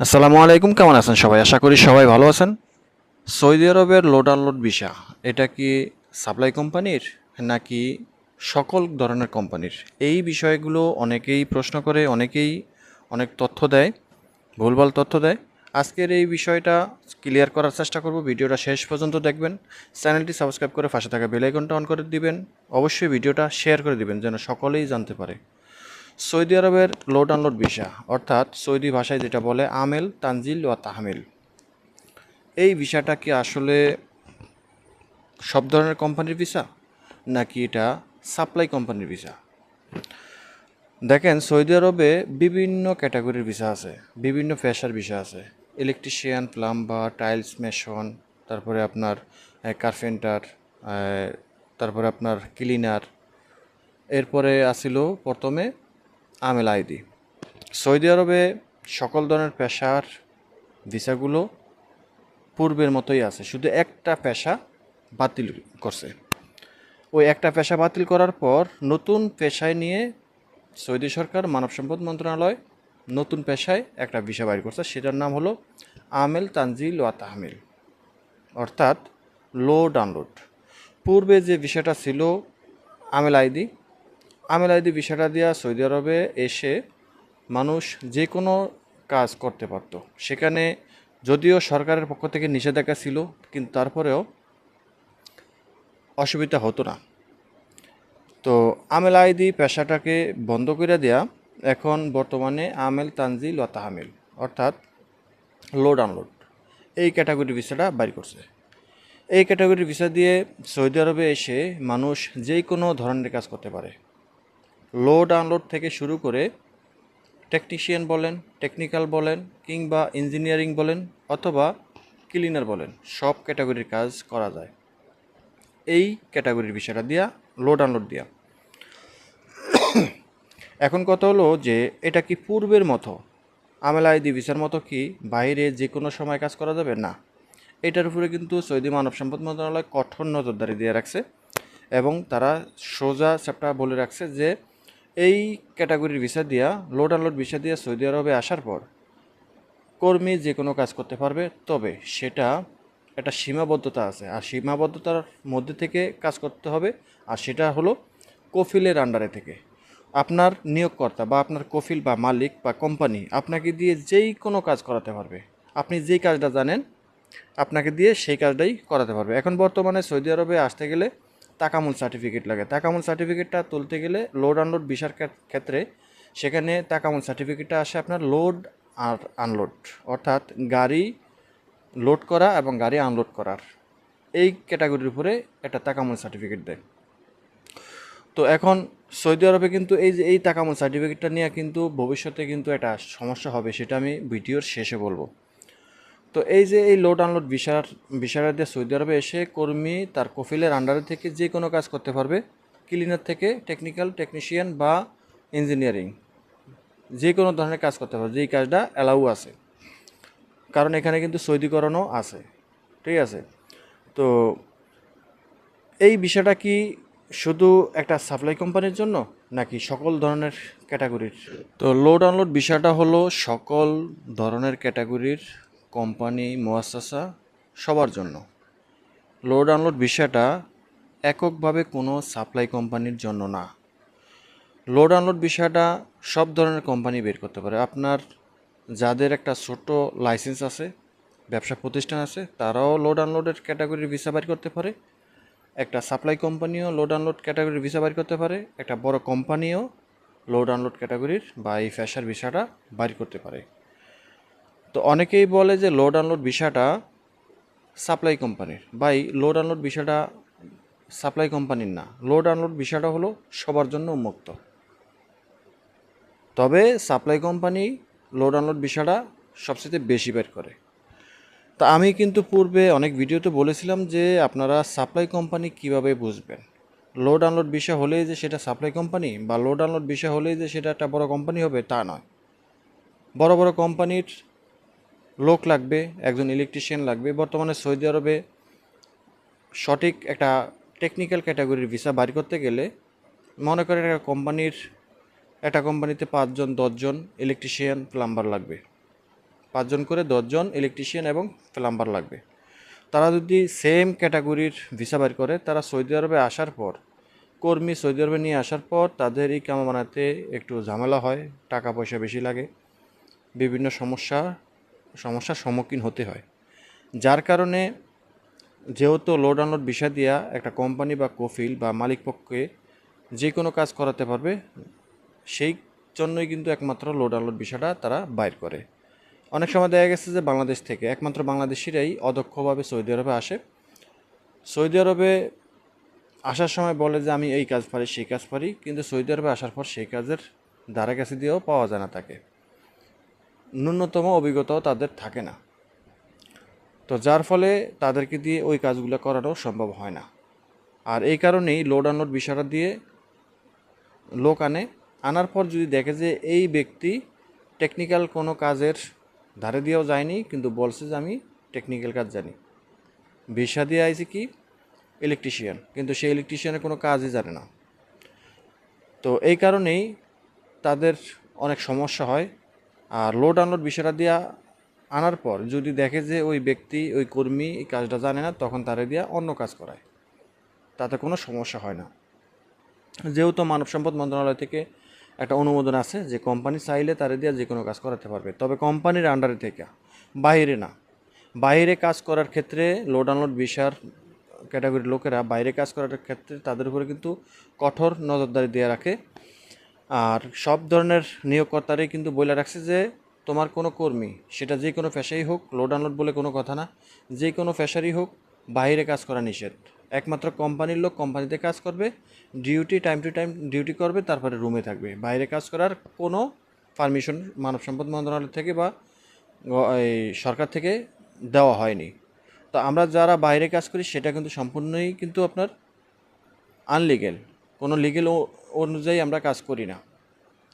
আসসালামু আলাইকুম, কেমন আছেন সবাই? আশা করি সবাই ভালো আছেন। সৌদি আরবের লোড আনলোড ভিসা, এটা কি সাপ্লাই কোম্পানির নাকি সকল ধরনের কোম্পানির? এই বিষয়গুলো অনেকেই প্রশ্ন করে, অনেকেই অনেক তথ্য দেয়, ভুলভাল তথ্য দেয়। আজকের এই বিষয়টা ক্লিয়ার করার চেষ্টা করব, ভিডিওটা শেষ পর্যন্ত দেখবেন। চ্যানেলটি সাবস্ক্রাইব করে পাশে থাকা বেল আইকনটা অন করে দিবেন। অবশ্যই ভিডিওটা শেয়ার করে দিবেন, যেন সকলেই জানতে পারে। সৌদি আরবের লোড আনলোড ভিসা অর্থাৎ সৌদি ভাষায় যেটা বলে, আমেল, তানজিল ও তাহমিল। এই ভিসাটা কি আসলে সব ধরনের কোম্পানির ভিসা নাকি এটা সাপ্লাই কোম্পানির ভিসা দেখেন, সৌদি আরবে বিভিন্ন ক্যাটাগরির ভিসা আছে, বিভিন্ন পেশার ভিসা আছে। ইলেকট্রিশিয়ান প্লাম্বার টাইলস মেশন তারপরে আপনার কার্পেন্টার তারপরে আপনার ক্লিনার এরপরে আসিল প্রথমে আমেল আইডি সৌদি আরবে সকল ধরনের পেশার ভিসাগুলো পূর্বের মতোই আছে, শুধু একটা পেশা বাতিল করছে। ওই একটা পেশা বাতিল করার পর নতুন পেশায় নিয়ে সৌদি সরকার মানব সম্পদ মন্ত্রণালয় নতুন পেশায় একটা ভিসা বাইর করছে, সেটার নাম হলো আমেল তানজিল ওয়া তাহমিল, অর্থাৎ লো ডাউনলোড। পূর্বে যে ভিসাটা ছিল আমেল আইডি আমেল আইডি ভিসাটা দেওয়া সৌদি আরবে এসে মানুষ যে কোনো কাজ করতে পারত। সেখানে যদিও সরকারের পক্ষ থেকে নিষেধাজ্ঞা ছিল, কিন্তু তারপরেও অসুবিধা হতো না। তো আমেল আইডি পেশাটাকে বন্ধ করে দেয়া এখন বর্তমানে আমেল তানজিল ও তাহামিল, অর্থাৎ লোড আনলোড। এই ক্যাটাগরি ভিসাটা বাইর করছে। এই ক্যাটাগরির ভিসা দিয়ে সৌদি আরবে এসে মানুষ যে কোনো ধরনের কাজ করতে পারে। লোড আনলোড থেকে শুরু করে টেকনিশিয়ান বলেন টেকনিক্যাল বলেন, কিংবা ইঞ্জিনিয়ারিং বলেন, অথবা ক্লিনার বলেন, সব ক্যাটাগরির কাজ করা যায়। এই ক্যাটাগরির বিষয়টা দিয়া লোড আনলোড দিয়া। এখন কথা হলো যে, এটা কি পূর্বের মতো, আমেলা আইডি ভিসার মতো কি বাইরে যে কোনো সময় কাজ করা যাবে? না। এটার উপরে কিন্তু সৌদি মানব সম্পদ মন্ত্রণালয় কঠোর নজরদারি দিয়ে রাখছে এবং তারা সোজা চ্যাপ্টার বলে রাখছে যে এই ক্যাটাগরির ভিসা দিয়া লোড আনলোড ভিসা দিয়া সৌদি আরবে আসার পর কর্মী যে কোনো কাজ করতে পারবে, তবে সেটা একটা সীমাবদ্ধতা আছে। আর সীমাবদ্ধতার মধ্যে থেকে কাজ করতে হবে, আর সেটা হলো কফিলের আন্ডারে থেকে। আপনার নিয়োগকর্তা বা আপনার কফিল বা মালিক বা কোম্পানি আপনাকে দিয়ে যেই কোনো কাজ করাতে পারবে। আপনি যেই কাজটা জানেন, আপনাকে দিয়ে সেই কাজটাই করাতে পারবে। এখন বর্তমানে সৌদি আরবে আসতে গেলে তাকামুল সার্টিফিকেট লাগে। তাকামুল সার্টিফিকেটটা তুলতে গেলে লোড আনলোড ভিসার ক্ষেত্রে সেখানে তাকামুল সার্টিফিকেটটা আসে আপনার লোড আর আনলোড অর্থাৎ গাড়ি লোড করা এবং গাড়ি আনলোড করার। এই ক্যাটাগরির উপরে একটা তাকামুল সার্টিফিকেট দেয়। তো এখন সৌদি আরবে কিন্তু এই যে, এই তাকামুল সার্টিফিকেটটা নিয়ে কিন্তু ভবিষ্যতে কিন্তু একটা সমস্যা হবে, সেটা আমি ভিডিওর শেষে বলব। তো এই যে এই লোড আনলোড ভিসার ভিসারা দিয়ে সৌদি আরবে এসে কর্মী তার কফিলের আন্ডারে থেকে যে কোনো কাজ করতে পারবে ক্লিনার থেকে টেকনিক্যাল টেকনিশিয়ান বা ইঞ্জিনিয়ারিং যে কোনো ধরনের কাজ করতে পারবে, যেই কাজটা অ্যালাউ আছে। কারণ এখানে কিন্তু সৌদিকরণও আছে, ঠিক আছে? তো এই বিষয়টা কি শুধু একটা সাপ্লাই কোম্পানির জন্য, নাকি সকল ধরনের ক্যাটাগরির তো লোড আনলোড বিষয়টা হলো সকল ধরনের ক্যাটাগরির কোম্পানি মোয়াসাসা সবার জন্য। লোড আনলোড বিষয়টা এককভাবে কোনো সাপ্লাই কোম্পানির জন্য না। লোড আনলোড বিষয়টা সব ধরনের কোম্পানি বের করতে পারে। আপনার যাদের একটা ছোট লাইসেন্স আছে, ব্যবসা প্রতিষ্ঠান আছে, তারাও লোড আনলোডের ক্যাটাগরির ভিসা বের করতে পারে। একটা সাপ্লাই কোম্পানিও লোড আনলোড ক্যাটাগরির ভিসা বের করতে পারে। একটা বড় কোম্পানিও লোড আনলোড ক্যাটাগরির বা এই ফ্যাশার ভিসাটা বাইর করতে পারে। তো অনেকেই বলে যে লোড আনলোড ভিসাটা সাপ্লাই কোম্পানির বাই লোড আনলোড ভিসাটা সাপ্লাই কোম্পানির না। লোড আনলোড ভিসাটা হলো সবার জন্য উন্মুক্ত। তবে সাপ্লাই কোম্পানি লোড আনলোড ভিসাটা সবচেয়ে বেশি বের করে। তা আমি কিন্তু পূর্বে অনেক ভিডিওতে বলেছিলাম যে আপনারা সাপ্লাই কোম্পানি কীভাবে বুঝবেন? লোড আনলোড বিষয় হলেই যে সেটা সাপ্লাই কোম্পানি বা লোড আনলোড বিষয় হলেই যে সেটা একটা বড় কোম্পানি হবে তা নয়। বড় বড় কোম্পানির লোক লাগবে, একজন ইলেকট্রিশিয়ান লাগবে। বর্তমানে সৌদি আরবে সঠিক একটা টেকনিক্যাল ক্যাটাগরির ভিসা বাড়ি করতে গেলে মনে করেন একটা কোম্পানির একটা কোম্পানিতে পাঁচজন, দশজন ইলেকট্রিশিয়ান প্লাম্বার লাগবে। পাঁচজন করে দশজন ইলেকট্রিশিয়ান এবং প্লাম্বার লাগবে। তারা যদি সেম ক্যাটাগরির ভিসা বের করে, তারা সৌদি আরবে আসার পর, কর্মী সৌদি আরবে নিয়ে আসার পর তাদের এই কামা বানাতে একটু ঝামেলা হয়, টাকা পয়সা বেশি লাগে, বিভিন্ন সমস্যা সমস্যার সম্মুখীন হতে হয়। যার কারণে যেহেতু লোড আনলোড বিষয় দিয়া একটা কোম্পানি বা কফিল বা মালিক পক্ষে যে কোনো কাজ করাতে পারবে, সেই জন্যই কিন্তু একমাত্র লোড আনলোড বিষয়টা তারা বাইর করে। অনেক সময় দেখা গেছে যে বাংলাদেশ থেকে, একমাত্র বাংলাদেশিরাই অদক্ষভাবে সৌদি আরবে আসে। সৌদি আরবে আসার সময় বলে যে, আমি এই কাজ পারি, সেই কাজ পারি। কিন্তু সৌদি আরবে আসার পর সেই কাজের ধারে কাছে দিয়েও পাওয়া যায় না তাকে। ন্যূনতম অভিজ্ঞতাও তাদের থাকে না। তো যার ফলে তাদেরকে দিয়ে ওই কাজগুলো করাটাও সম্ভব হয় না। আর এই কারণেই লোড আনলোড বিষয়টা দিয়ে লোক আনে। আনার পর যদি দেখে যে এই ব্যক্তি টেকনিক্যাল কোনো কাজের ধারে দিয়েও যায়নি, কিন্তু বলছে যে আমি টেকনিক্যাল কাজ জানি। ভিসা দিয়ে আইছে কি? ইলেকট্রিশিয়ান কিন্তু সেই ইলেকট্রিশিয়ানের কোনো কাজই জানে না। তো এই কারণেই তাদের অনেক সমস্যা হয়। আর লোড আনলোড বিষয়টা দিয়া আনার পর যদি দেখে যে ওই ব্যক্তি, ওই কর্মী এই কাজটা জানে না, তখন তারে দিয়া অন্য কাজ করায়। তাতে কোনো সমস্যা হয় না। যেহেতু মানব সম্পদ মন্ত্রণালয় থেকে একটা অনুমোদন আছে যে কোম্পানি চাইলে তারে দিয়ে যে কোনো কাজ করাতে পারবে। তবে কোম্পানির আন্ডারে থেকে, বাইরে না। বাইরে কাজ করার ক্ষেত্রে লোড আনলোড বিষার ক্যাটাগরির লোকেরা বাইরে কাজ করার ক্ষেত্রে তাদের উপরে কিন্তু কঠোর নজরদারি দিয়ে রাখে। আর সব ধরনের নিয়োগকর্তারাই কিন্তু বলে রাখছে যে তোমার কোনো কর্মী, সেটা যে কোনো পেশাই হোক লোড আনলোড বলে কোনো কথা না, যে কোনো পেশারই হোক, বাইরে কাজ করা নিষেধ। একমাত্র কোম্পানির লোক কোম্পানিতে কাজ করবে duty time to time duty করবে, তারপরে রুমে থাকবে। বাইরে কাজ করার কোনো পারমিশন মানব সম্পদ মন্ত্রণালয় থেকে বা এই সরকার থেকে দেওয়া হয়নি। তো আমরা যারা বাইরে কাজ করি, সেটা কিন্তু সম্পূর্ণই কিন্তু আপনার আনলিগেল কোনো লিগেল অনুযায়ী আমরা কাজ করি না।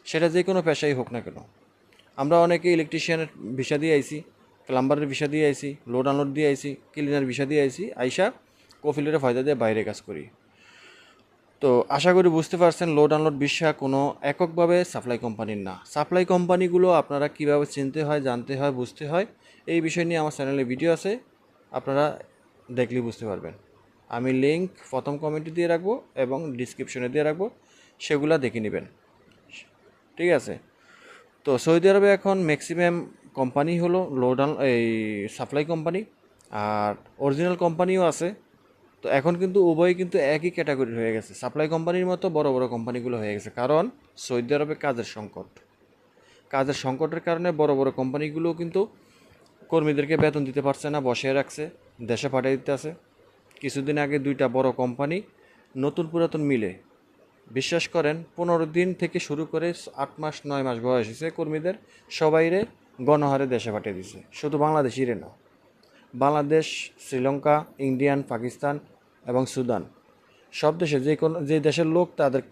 সেটা যে কোনো পেশাই হোক না কেন। আমরা অনেকে ইলেকট্রিশিয়ানের ভিসা দিয়ে আইছি প্লাম্বারের ভিসা দিয়ে আইছি লোড আনলোড দিয়ে আইছি ক্লিনার ভিসা দিয়ে আইছি, আইসা কফিলের ফায়দা দিয়ে বাইরে কাজ করি। তো আশা করি বুঝতে পারছেন লোড আনলোড ভিসা কোনো এককভাবে সাপ্লাই কোম্পানির না। সাপ্লাই কোম্পানিগুলো আপনারা কীভাবে চিনতে হয়, জানতে হয়, বুঝতে হয়, এই বিষয় নিয়ে আমার চ্যানেলে ভিডিও আছে। আপনারা দেখলে বুঝতে পারবেন। আমি লিংক প্রথম কমেন্টে দিয়ে রাখব এবং ডিসক্রিপশনে দিয়ে রাখব। সেগুলো দেখে নেবেন। ঠিক আছে? তো সৌদি আরবে এখন ম্যাক্সিমাম কোম্পানি হলো লোড এই সাপ্লাই কোম্পানি আর অরিজিনাল কোম্পানিও আছে। তো এখন কিন্তু উভয় কিন্তু একই ক্যাটাগরির হয়ে গেছে। সাপ্লাই কোম্পানির মতো বড় বড় কোম্পানিগুলো হয়ে গেছে। কারণ সৌদি আরবে কাজের সংকট। কাজের সংকটের কারণে বড় বড় কোম্পানিগুলো কিন্তু কর্মীদেরকে বেতন দিতে পারছে না, বসিয়ে রাখছে, দেশে পাঠিয়ে দিতে আছে কিছুদিন আগে দুইটা বড় কোম্পানি নতুন পুরাতন মিলে বিশ্বাস করেন, পনেরো দিন থেকে শুরু করে আট মাস, নয় মাস বয়স হয়েছে কর্মীদের, সবাইরে গণহারে দেশে পাঠিয়ে দিছে। শুধু বাংলাদেশিরে না, বাংলাদেশ, শ্রীলঙ্কা, ইন্ডিয়ান, পাকিস্তান এবং সুদান, সব দেশে যে কোনো, যে দেশের লোক তাদের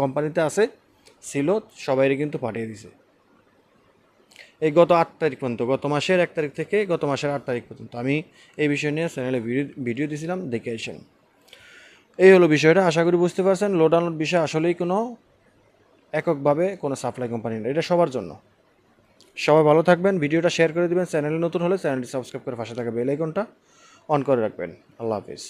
কোম্পানিতে আছে, ছিল, সবাইরে কিন্তু পাঠিয়ে দিছে। এই গত আট তারিখ পর্যন্ত, গত মাসের এক তারিখ থেকে গত মাসের আট তারিখ পর্যন্ত আমি এই বিষয় নিয়ে চ্যানেলে ভিডিও ভিডিও দিয়েছিলাম দেখে আসেন। এই হলো বিষয়টা। আশা করি বুঝতে পারছেন লোড আনলোড বিষয় আসলেই কোনো এককভাবে কোনো সাপ্লাই কোম্পানি না এটা সবার জন্য। সবাই ভালো থাকবেন, ভিডিওটা শেয়ার করে দেবেন। চ্যানেলে নতুন হলে চ্যানেলটি সাবস্ক্রাইব করে পাশে থাকা বেল আইকনটা অন করে রাখবেন। আল্লাহ হাফিজ।